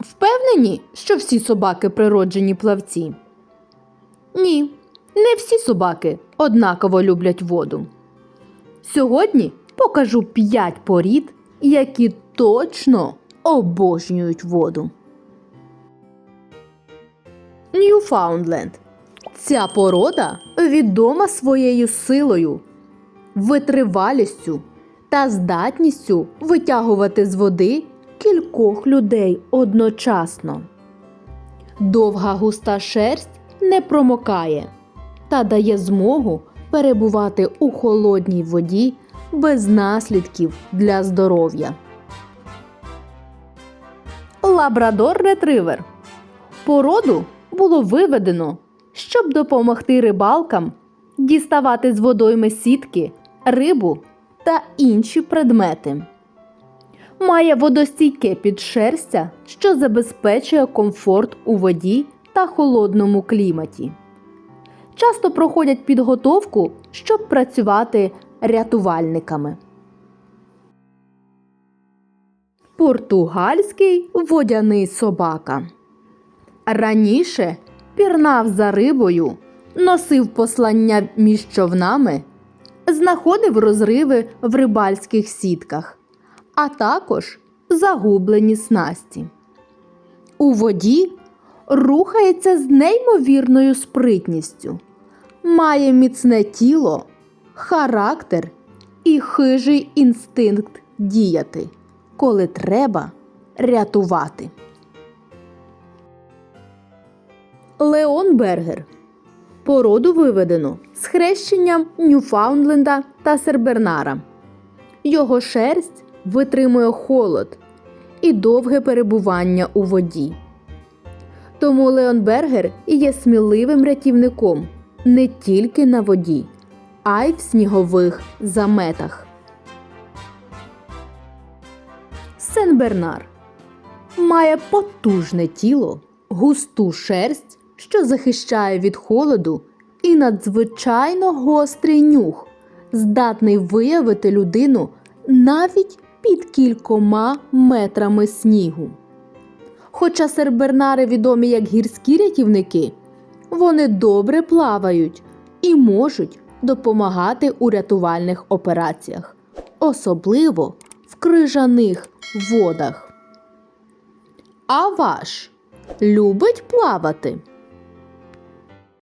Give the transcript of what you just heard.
Впевнені, що всі собаки природжені плавці? Ні, не всі собаки однаково люблять воду. Сьогодні покажу 5 порід, які точно обожнюють воду. Ньюфаундленд. Ця порода відома своєю силою, витривалістю та здатністю витягувати з води кількох людей одночасно. Довга густа шерсть не промокає та дає змогу перебувати у холодній воді без наслідків для здоров'я. Лабрадор ретривер. Породу було виведено, щоб допомогти рибалкам діставати з водойми сітки, рибу та інші предмети. Має водостійке підшерстя, що забезпечує комфорт у воді та холодному кліматі. Часто проходять підготовку, щоб працювати рятувальниками. Португальський водяний собака. Раніше пірнав за рибою, носив послання між човнами, знаходив розриви в рибальських сітках, а також загублені снасті. У воді рухається з неймовірною спритністю, має міцне тіло, характер і хижий інстинкт діяти, коли треба рятувати. Леон Бергер. Породу виведено з хрещенням Ньюфаундленда та Сербернара. Його шерсть витримує холод і довге перебування у воді. Тому Леон Бергер і є сміливим рятівником не тільки на воді, а й в снігових заметах. Сен-Бернар має потужне тіло, густу шерсть, що захищає від холоду, і надзвичайно гострий нюх, здатний виявити людину навіть під кількома метрами снігу. Хоча сербернари відомі як гірські рятівники, вони добре плавають і можуть допомагати у рятувальних операціях, особливо в крижаних водах. А ваш любить плавати?